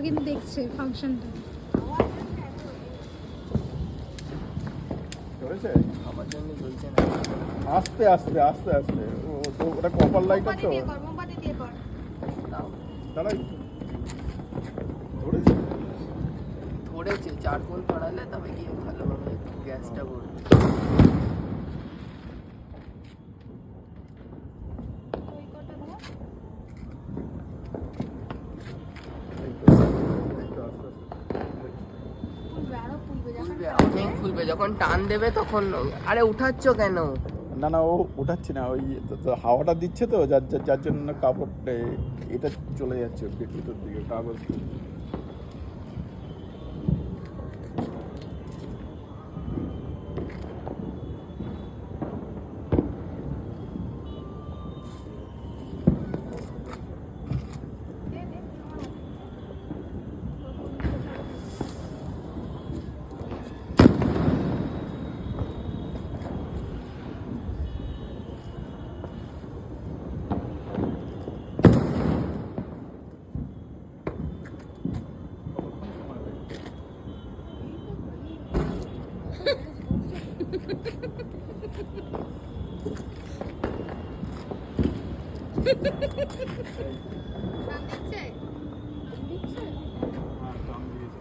কিন্তু দেখছে ফাংশনটা। চলেছে আমার জন্য জ্বলছে না। আস্তে আস্তে আস্তে আস্তে। ও- তো ওটা কপার লাইটার তো? দাঁড়া একটু। ধরেছে? ধরেছে চারকোল পড়ালে তবে গিয়ে ভালোভাবে গ্যাসটা ভরবে ওই কটা দাও এই তো, এই তো আস্তে আস্তে। ফুলবে আরও ফুলবে যখন ফুলবে ফুলবে যখন টান দেবে তখন আরে উঠাচ্ছ কেন? না না, ও উঠাচ্ছে না, ওই হাওয়াটা দিচ্ছে তো, যার, যার- জন্য কাপড়টা এটা চলে যাচ্ছে ভিতর দিকে, কাগজ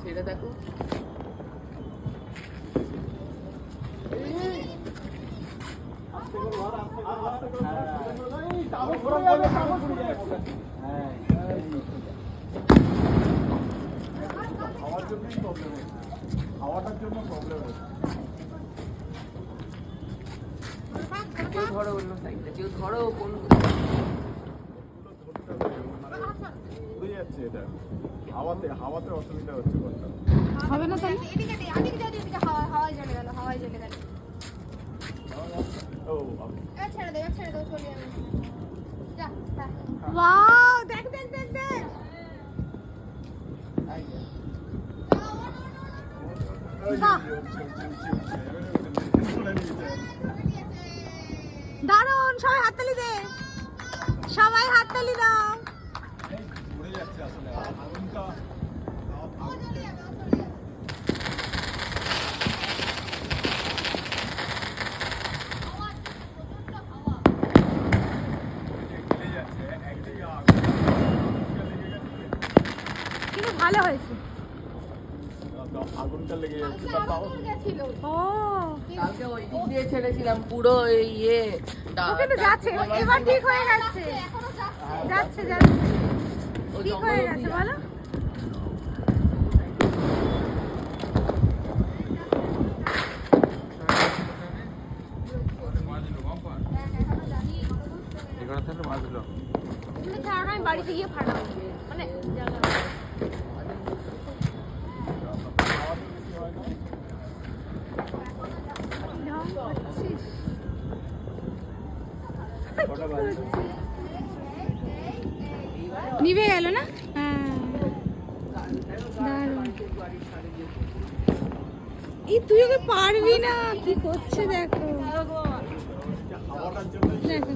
সেটা দেখো হচ্ছে। জন্য প্রবলেম হচ্ছে কেউ ধরো অন্য সাইডে কেউ ধরো কোন হাওয়াতে হাওয়াতে অসুবিধা হচ্ছে হবে না? এদিকে এদিকে যাও, এদিকে হাওয়া হাওয়ায় জ্বলে গেল হাওয়ায় জ্বলে গেল ও ছেড়ে দে ছেড়ে দাও চলি আমি যা যা। ওয়াও দেখ দেখ দেখ দেখ বাহ। দারুণ সবাই হাততালি দে। সবাই হাততালি দাও। কিন্তু ভালো হয়েছে। আগুনটা লেগে যাচ্ছে তার আরও গেছিল। ও। কালকে ওই দিক দিয়ে ছেড়েছিলাম পুরো এই ইয়ে টা- ও কিন্তু টা- যাচ্ছে এবার ঠিক হয়ে গেছে যাচ্ছে। যাচ্ছে যাচ্ছে। ঠিক হয়ে গেছে বলো। বাড়িতে গিয়ে ফাটাবো। মানে নিভে গেল না? হ্যাঁ। এই তুই ওকে পারবি না। কি করছে দেখো। দেখো।